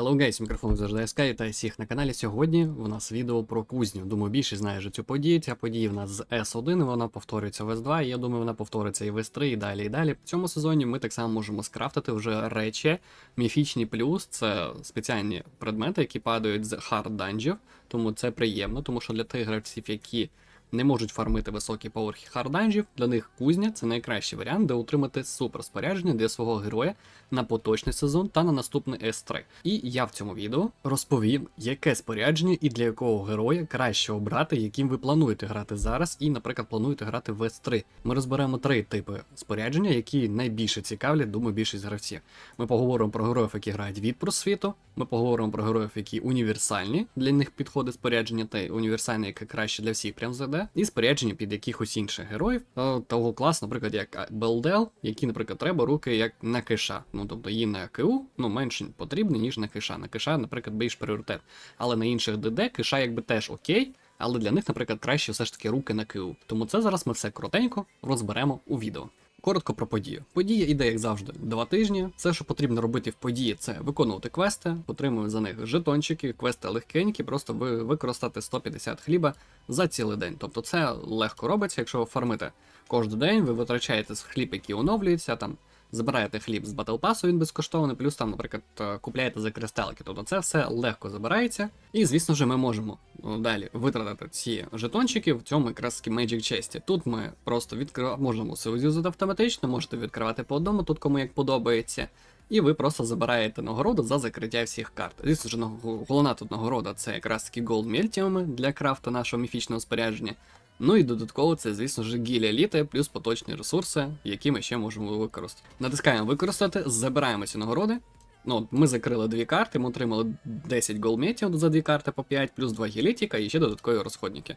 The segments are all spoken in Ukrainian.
Hello guys, мікрофон завжди СК, вітаю всіх на каналі. Сьогодні у нас відео про кузню. Думаю, більшість знає вже цю подію. Ця подія в нас з S1, вона повторюється в S2, і я думаю, вона повториться і в S3, і далі, і далі. В цьому сезоні ми так само можемо скрафтити вже речі. Міфічний плюс це спеціальні предмети, які падають з хард данжів, тому це приємно, тому що для тих гравців, які не можуть фармити високі поверхи харданжів, для них кузня це найкращий варіант, де отримати супер спорядження для свого героя на поточний сезон та на наступний S3. І я в цьому відео розповім, яке спорядження і для якого героя краще обрати, яким ви плануєте грати зараз, і, наприклад, плануєте грати в S3. Ми розберемо три типи спорядження, які найбільше цікавлять, думаю, більшість гравців. Ми поговоримо про героїв, які грають від просвіту. Ми поговоримо про героїв, які універсальні, для них підходить спорядження, та універсальне, яке краще для всіх прям зайде, і спорядження під якихось інших героїв того класу, наприклад, як Белдел, які, наприклад, треба руки як на киша. Ну тобто їй на КУ ну менше потрібно, ніж на киша. На киша, наприклад, більш пріоритет. Але на інших ДД киша якби теж окей. Але для них, наприклад, краще все ж таки руки на КУ. Тому це зараз ми все коротенько розберемо у відео. Коротко про подію. Подія іде, як завжди, два тижні. Все, що потрібно робити в події, це виконувати квести, отримую за них жетончики, квести легкенькі, просто ви використати 150 хліба за цілий день. Тобто це легко робиться, якщо ви фармите кожен день, ви витрачаєте хліб, який оновлюється, там забираєте хліб з Pass, він безкоштовний, плюс там, наприклад, е, купляєте за кристалки. Тобто це все легко забирається. І, звісно ж, ми можемо ну, далі витратити ці жетончики в цьому якраз Magic Chest. Тут ми просто відкриваємо, можемо юзати автоматично, можете відкривати по одному, тут кому як подобається. І ви просто забираєте нагороду за закриття всіх карт. Звісно ж, головна тут нагорода це якраз таки Gold Meltium для крафту нашого міфічного спорядження. Ну і додатково це, звісно ж, гілля літа плюс поточні ресурси, які ми ще можемо використати. Натискаємо використати, забираємо ці нагороди. Ну, ми закрили дві карти, ми отримали 10 голметів за дві карти по 5, плюс 2 гелітіка і ще додаткові розходники.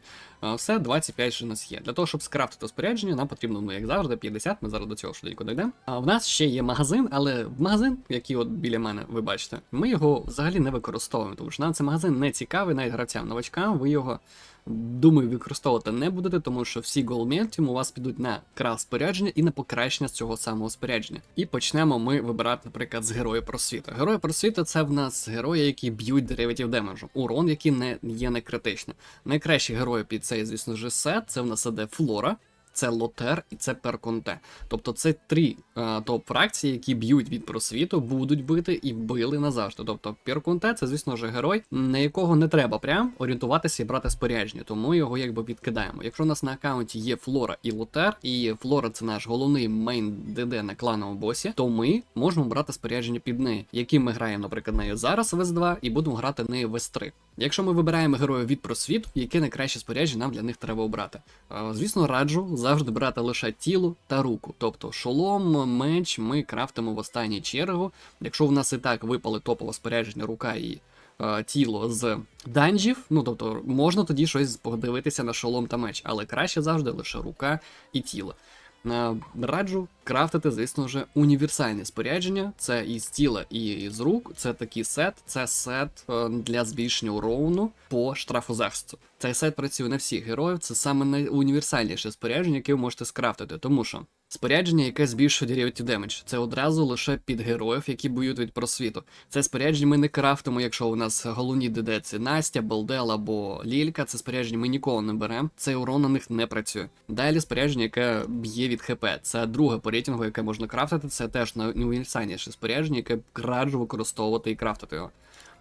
Все, 25 ж у нас є. Для того, щоб скрафтити спорядження, нам потрібно, ну як завжди, 50, ми зараз до цього швиденько дійдемо. А в нас ще є магазин, але магазин, який от біля мене, ви бачите, ми його взагалі не використовуємо, тому що нам цей магазин не цікавий, навіть гравцям новачкам, ви його. Думаю, використовувати не будете, тому що всі голментім у вас підуть на крафт спорядження і на покращення цього самого спорядження. І почнемо ми вибирати, наприклад, з героя просвіту. Герої просвіту це в нас герої, які б'ють дериватів демеджу. Урон, який не є не критичним. Найкращі герої під цей, звісно ж, сет, це в нас іде Флора. Це Лотер і це Перконте. Тобто це три е, топ-фракції, які б'ють від просвіту, будуть бити і били назавжди. Тобто Перконте це, звісно ж, герой, на якого не треба прям орієнтуватися і брати спорядження, тому його якби відкидаємо. Якщо у нас на аккаунті є Флора і Лотер, і Флора це наш головний мейн ДД на клановому босі, то ми можемо брати спорядження під неї, яким ми граємо, наприклад, нею зараз в S2 і будемо грати нею в S3. Якщо ми вибираємо героя від просвіту, яке найкраще спорядження нам для них треба обрати. Е, Звісно, раджу завжди брати лише тіло та руку. Тобто шолом, меч ми крафтимо в останню чергу. Якщо в нас і так випали топове спорядження, рука і е, тіло з данжів, ну тобто можна тоді щось подивитися на шолом та меч, але краще завжди лише рука і тіло. Е, Раджу крафтити, звісно ж, універсальне спорядження. Це і з тіла, і з рук. Це такий сет. Це сет е, для збільшення урону по штрафу захисту. Цей сет працює на всіх героїв. Це саме найуніверсальніше спорядження, яке ви можете скрафтити, тому що. Спорядження, яке збільшує Derivative Damage. Це одразу лише під героїв, які боють від просвіту. Це спорядження ми не крафтимо, якщо у нас головні ДД Настя, Балдел або Лілька. Це спорядження ми ніколи не беремо. Цей урон на них не працює. Далі спорядження, яке б'є від ХП. Це друге по рейтингу, яке можна крафтити. Це теж найуніверсальніше спорядження, яке раджу використовувати і крафтити його.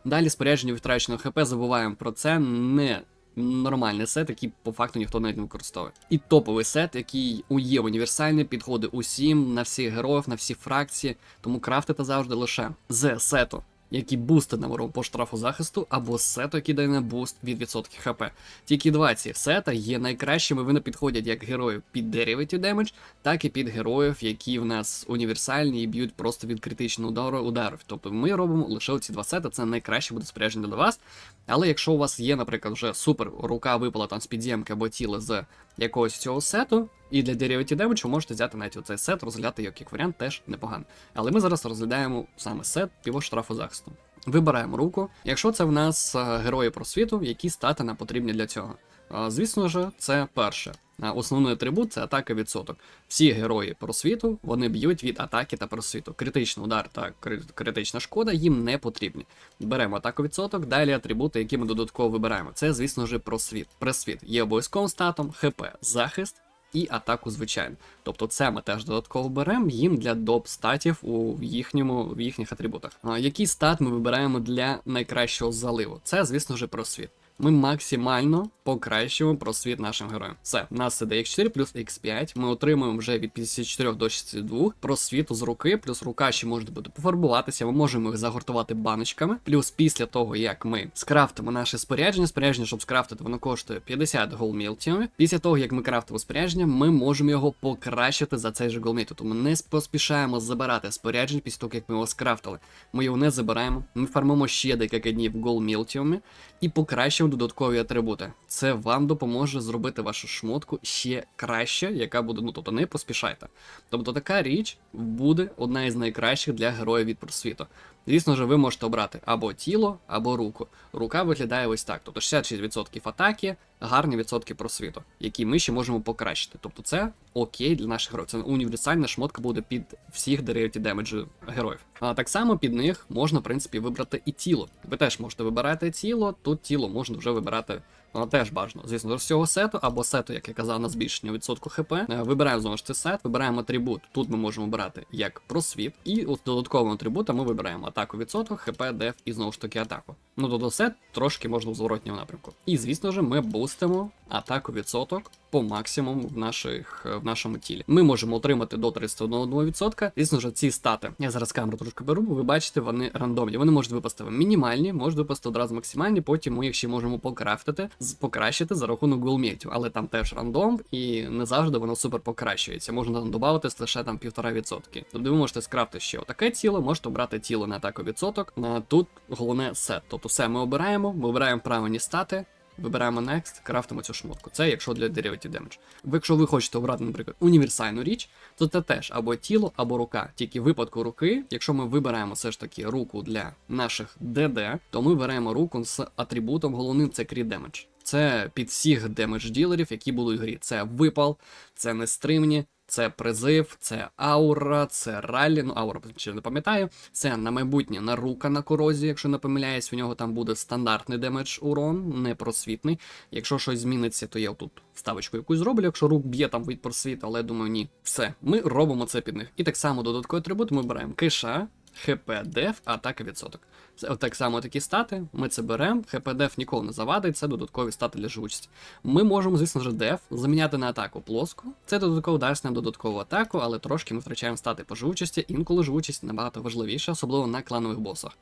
Далі спорядження втраченого ХП, забуваємо про це. Не нормальний сет, який по факту ніхто навіть не використовує. І топовий сет, який є універсальний, підходить усім, на всіх героїв, на всі фракції, тому крафтите завжди лише з сету. Які бустить нам урон по штрафу захисту, або з сету, який дає на буст від відсотків ХП. Тільки два ці сета є найкращими, вони підходять як героїв під Derivative Damage, так і під героїв, які в нас універсальні і б'ють просто від критичного удару ударів. Тобто ми робимо лише ці два сета, це найкраще буде спорядження для вас. Але якщо у вас є, наприклад, вже супер рука випала там з підземки або тіло з якогось цього сету, і для Derivative Damage можете взяти навіть оцей сет, розглядати як, як варіант, теж непогано. Але ми зараз розглядаємо саме сет його штрафу захисту. Вибираємо руку. Якщо це в нас е, герої просвіту, які стати нам потрібні для цього. Е, Звісно ж, це перше. Основний атрибут це атака відсоток. Всі герої просвіту вони б'ють від атаки та просвіту. Критичний удар та критична шкода їм не потрібні. Беремо атаку відсоток, далі атрибути, які ми додатково вибираємо. Це, звісно ж, просвіт. Пресвіт є обов'язковим статом, ХП, захист. І атаку звичайно. Тобто це ми теж додатково беремо їм для доп статів у їхньому в їхніх атрибутах. Який стат ми вибираємо для найкращого заливу? Це, звісно ж, просвіт. Ми максимально покращуємо просвіт нашим героям. Все, у нас іде X4 плюс X5. Ми отримуємо вже від 54 до 62 просвіту з руки, плюс рука ще може бути пофарбуватися. Ми можемо їх загортувати баночками. Плюс після того, як ми скрафтимо наше спорядження, спорядження, щоб скрафтити, воно коштує 50 голмілтів. Після того, як ми крафтимо спорядження, ми можемо його покращити за цей же голмілт. Тому не поспішаємо забирати спорядження після того, як ми його скрафтили. Ми його не забираємо. Ми фармимо ще декілька днів голмілтіумі і покращуємо додаткові атрибути. Це вам допоможе зробити вашу шмотку ще краще, яка буде, ну тобто не поспішайте. Тобто така річ буде одна із найкращих для героїв від просвіту. Звісно ж, ви можете обрати або тіло, або руку. Рука виглядає ось так. Тобто 66% атаки, гарні відсотки просвіту, які ми ще можемо покращити. Тобто це окей для наших героїв. Це універсальна шмотка буде під всіх дерев'яті демеджі героїв. А так само під них можна, в принципі, вибрати і тіло. Ви теж можете вибирати тіло, тут тіло можна вже вибирати. Воно теж бажано. Звісно, з цього сету або сету, як я казав, на збільшення відсотку ХП. Е, Вибираємо знову ж цей сет, вибираємо атрибут. Тут ми можемо брати як просвіт, і от додатковим атрибутом ми вибираємо атаку відсоток, ХП, деф і знову ж таки атаку. Ну тобто сет трошки можна в зворотньому напрямку. І звісно ж, ми бустимо атаку відсоток по максимуму в наших в нашому тілі. Ми можемо отримати до 31%. Звісно ж, ці стати. Я зараз камеру трошки беру, бо ви бачите, вони рандомні. Вони можуть випасти мінімальні, можуть випасти одразу максимальні, потім ми їх ще можемо покрафтити, покращити за рахунок голмітів. Але там теж рандом, і не завжди воно супер покращується. Можна там додати лише там 1,5%. Тобто ви можете скрафти ще отаке тіло, можете обрати тіло на атаку відсоток. Тут головне сет. Тобто все ми обираємо, ми обираємо правильні стати. Вибираємо Next, крафтимо цю шмотку. Це якщо для Derivative Damage. Якщо ви хочете обрати, наприклад, універсальну річ, то це теж або тіло, або рука. Тільки в випадку руки, якщо ми вибираємо все ж таки руку для наших ДД, то ми беремо руку з атрибутом головним це Crit Damage. Це під всіх демедж ділерів, які будуть в грі. Це випал, це нестримні, це призив, це аура, це раллі. Ну, аура чи не пам'ятаю. Це на майбутнє нарука на корозі, якщо не помиляюсь, у нього там буде стандартний демедж урон, не просвітний. Якщо щось зміниться, то я тут ставочку якусь зроблю. Якщо рук б'є там від просвіту, але думаю, ні. Все, ми робимо це під них. І так само додатковий атрибут ми беремо киша. ХП деф, атака відсоток. Це так само такі стати. Ми це беремо. ХП деф ніколи не завадить, це додаткові стати для живучості. Ми можемо, звісно ж, деф заміняти на атаку плоску. Це додатково дасть нам додаткову атаку, але трошки ми втрачаємо стати по живучості. Інколи живучість набагато важливіша, особливо на кланових босах.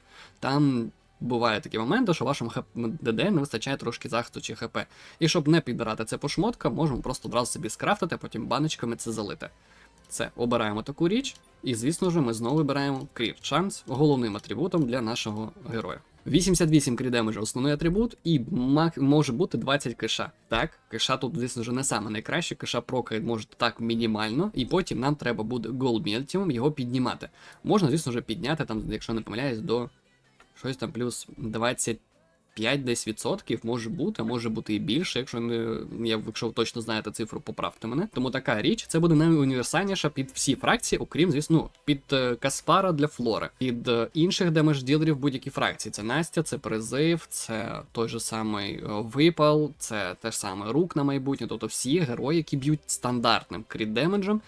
Там. Буває такі моменти, що вашому ДД не вистачає трошки захисту чи ХП. І щоб не підбирати це по шмоткам, можемо просто одразу собі скрафтити, а потім баночками це залити. Це обираємо таку річ, і звісно ж, ми знову вибираємо Crit Chance головним атрибутом для нашого героя. 88 крідемеджа основний атрибут, і може бути 20 киша. Так, киша тут, звісно ж, не саме найкраще, киша прокає може так мінімально, і потім нам треба буде голмілтімом його піднімати. Можна, звісно ж, підняти там, якщо не помиляюсь, до щось там плюс 25 десь відсотків може бути, а може бути і більше, якщо не я, якщо ви точно знаєте цифру, поправте мене. Тому така річ це буде найуніверсальніша під всі фракції, окрім, звісно, ну, під е, Каспара для флори, під е, інших демедж-ділерів будь-які фракції. Це Настя, це призив, це той же самий е, випал, це те ж саме рук на майбутнє. Тобто всі герої, які б'ють стандартним кріт демеджем,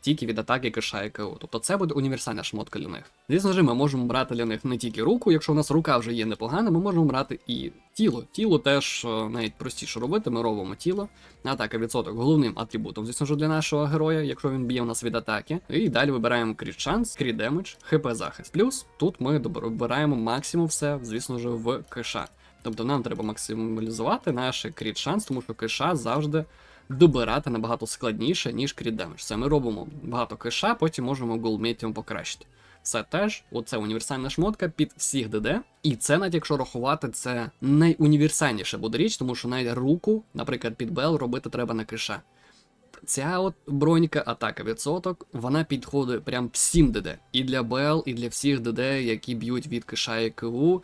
тільки від атаки киша і КО. Тобто це буде універсальна шмотка для них. Звісно ж, ми можемо брати для них не тільки руку, якщо у нас рука вже є непогана, ми можемо брати і тіло. Тіло теж е, навіть простіше робити, ми робимо тіло. Атака відсоток головним атрибутом, звісно ж, для нашого героя, якщо він б'є у нас від атаки. І далі вибираємо кріт шанс, кріт демедж, хп захист. Плюс тут ми вибираємо максимум все, звісно ж, в киша. Тобто нам треба максималізувати наш кріт шанс, тому що киша завжди добирати набагато складніше, ніж кріт демедж. Це ми робимо багато киша, потім можемо голмітіум покращити. Це теж оце універсальна шмотка під всіх ДД. І це, навіть якщо рахувати, це найуніверсальніша буде річ, тому що навіть руку, наприклад, під Бел робити треба на киша. Ця от бронька, атака відсоток, вона підходить прям всім ДД. І для БЛ, і для всіх ДД, які б'ють від киша і КУ.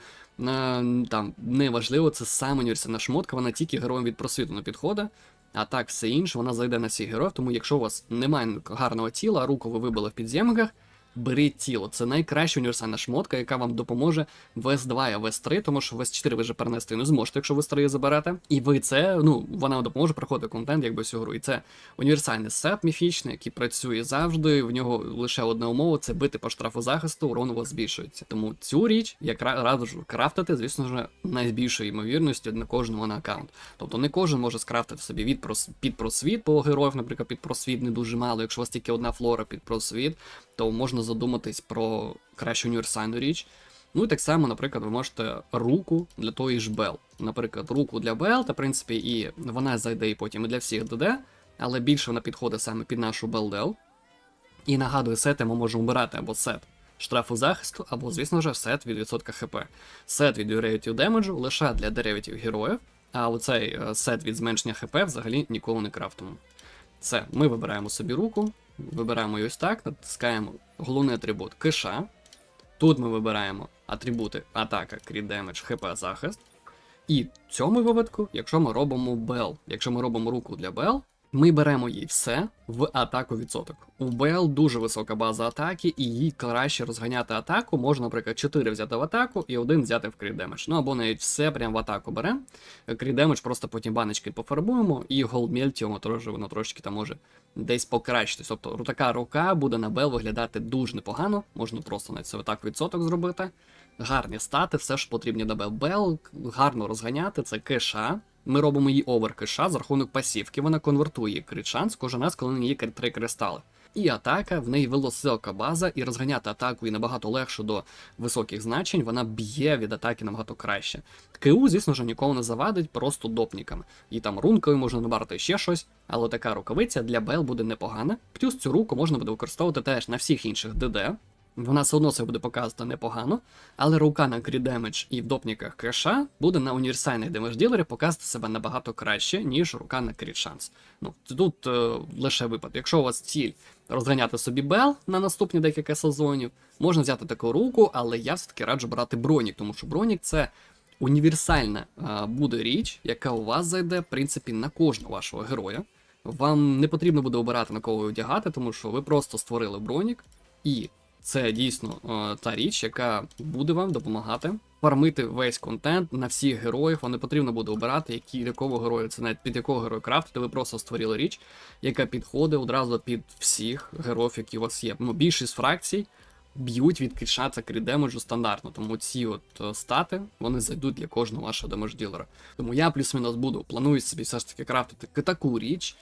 Там неважливо, це саме універсальна шмотка, вона тільки героям від просвіту не підходить. А так, все інше, вона зайде на всіх героїв, тому якщо у вас немає гарного тіла, руку ви вибили в підземниках, беріть тіло. Це найкраща універсальна шмотка, яка вам допоможе в S2 і в S3, тому що в S4 ви вже перенести не зможете, якщо ви старий заберете. І ви це, ну, вона вам допоможе проходити контент, якби всю гру. І це універсальний сет міфічний, який працює завжди. В нього лише одна умова це бити по штрафу захисту, урон у вас збільшується. Тому цю річ я кра- раджу крафтити, звісно ж, найбільшою ймовірністю на кожному на аккаунт. Тобто не кожен може скрафтити собі від прос... під просвіт, бо героїв, наприклад, під просвіт не дуже мало. Якщо у вас тільки одна флора під просвіт, то можна задуматись про кращу універсальну річ. Ну і так само, наприклад, ви можете руку для тої ж Бел. Наприклад, руку для Бел, та в принципі, і вона зайде і потім і для всіх ДД, але більше вона підходить саме під нашу Белдел. І нагадую, сети ми можемо обирати або сет штрафу захисту, або, звісно ж, сет від відсотка ХП. Сет від деревітів демеджу лише для деревітів героїв, а оцей е, сет від зменшення ХП взагалі ніколи не крафтимо. Це ми вибираємо собі руку, вибираємо ось так, натискаємо головний атрибут киша. Тут ми вибираємо атрибути атака, кріт демедж, хп захист. І в цьому випадку, якщо ми робимо бел, якщо ми робимо руку для бел, ми беремо їй все в атаку відсоток. У Бел дуже висока база атаки, і їй краще розганяти атаку. Можна, наприклад, 4 взяти в атаку і один взяти в кріт демедж. Ну або навіть все прям в атаку беремо. Кріт демедж просто потім баночки пофарбуємо, і трошки воно трошки там може десь покращитись. Тобто така рука буде на Бел виглядати дуже непогано. Можна просто навіть це в атаку відсоток зробити. Гарні стати, все ж потрібні Бел. Бел гарно розганяти, це кеша. Ми робимо її овер кеша за рахунок пасівки. Вона конвертує крит шанс кожен раз, коли на є три кристали. І атака, в неї велосилка база, і розганяти атаку і набагато легше до високих значень, вона б'є від атаки набагато краще. КУ, звісно ж, нікого не завадить, просто допніками. І там рункою можна набрати ще щось, але така рукавиця для Бел буде непогана. Плюс цю руку можна буде використовувати теж на всіх інших ДД. Вона все одно це буде показувати непогано, але рука на крі демедж і в допніках кеша буде на універсальних демедж ділері показувати себе набагато краще, ніж рука на кріт шанс. Ну, тут е, лише випад. Якщо у вас ціль розганяти собі бел на наступні декілька сезонів, можна взяти таку руку, але я все-таки раджу брати бронік, тому що бронік це універсальна е, буде річ, яка у вас зайде, в принципі, на кожного вашого героя. Вам не потрібно буде обирати на кого одягати, тому що ви просто створили бронік, і це дійсно е, та річ, яка буде вам допомагати фармити весь контент на всіх героїв. Вам не потрібно буде обирати, які якого героя це навіть під якого героя крафтити. Ви просто створили річ, яка підходить одразу під всіх героїв, які у вас є. Ну, більшість фракцій б'ють від киша та стандартно. Тому ці от е, стати вони зайдуть для кожного вашого демедж-ділера. Тому я плюс-мінус буду планую собі все ж таки крафтити таку річ.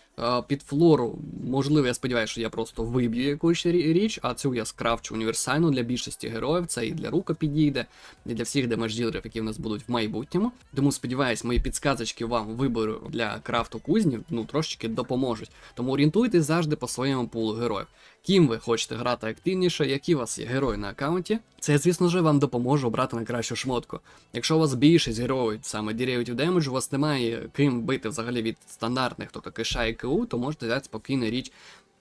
Під флору, можливо, я сподіваюся, що я просто виб'ю якусь річ, а цю я скрафчу універсальну для більшості героїв. Це і для рука підійде, і для всіх демедж-ділерів, які в нас будуть в майбутньому. Тому сподіваюсь, мої підсказочки вам вибору для крафту кузнів ну трошечки допоможуть. Тому орієнтуйтесь завжди по своєму пулу героїв. Ким ви хочете грати активніше, які у вас є герої на аккаунті. Це, звісно ж, вам допоможе обрати найкращу шмотку. Якщо у вас більшість героїв, саме деревітів демеджу, у вас немає ким бити взагалі від стандартних, тобто киша і КУ, то можете взяти спокійно річ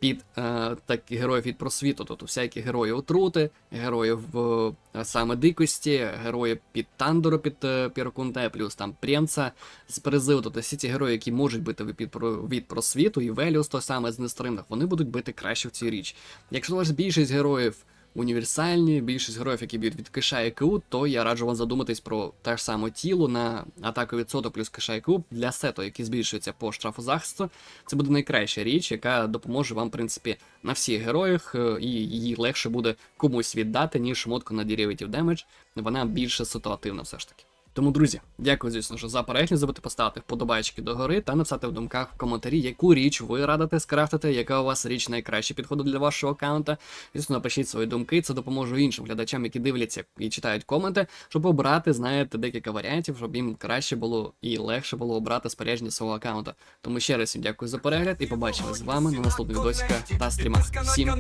під е, так, героїв від просвіту, тобто всякі герої отрути, героїв е, саме дикості, герої під Тандору під е, Пірокунте, плюс там Прємца з призиву, тобто всі ці герої, які можуть бити від, від просвіту, і Веліус той саме з нестримних, вони будуть бити краще в цій річ. Якщо вас більшість героїв універсальні, більшість героїв, які б'ють від киша і КУ, то я раджу вам задуматись про те ж саме тіло на атаку від сото плюс киша і КУ для сету, який збільшується по штрафу захисту. Це буде найкраща річ, яка допоможе вам, в принципі, на всіх героях, е, і її легше буде комусь віддати, ніж шмотку на Derivative демедж. Вона більше ситуативна все ж таки. Тому, друзі, дякую, звісно ж, за перегляд. Не забудьте поставити вподобайки догори та написати в думках в коментарі, яку річ ви радите скрафтити, яка у вас річ найкраще підходить для вашого аккаунта. Звісно, напишіть свої думки, це допоможе іншим глядачам, які дивляться і читають коменти, щоб обрати, знаєте, декілька варіантів, щоб їм краще було і легше було обрати спорядження свого аккаунта. Тому ще раз всім дякую за перегляд і побачимо з вами на наступних відосиках та стрімах. Всім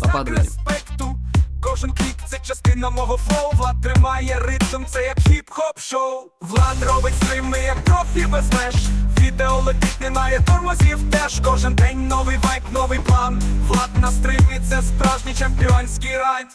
па-па, друзі. Кожен кліп це частина мого флоу. Влад тримає ритм, це як хіп-хоп шоу. Влад робить стрими, як профі без меж. Відео летить, немає тормозів теж Кожен день новий вайп, новий план. Влад на стримі, це справжній чемпіонський райд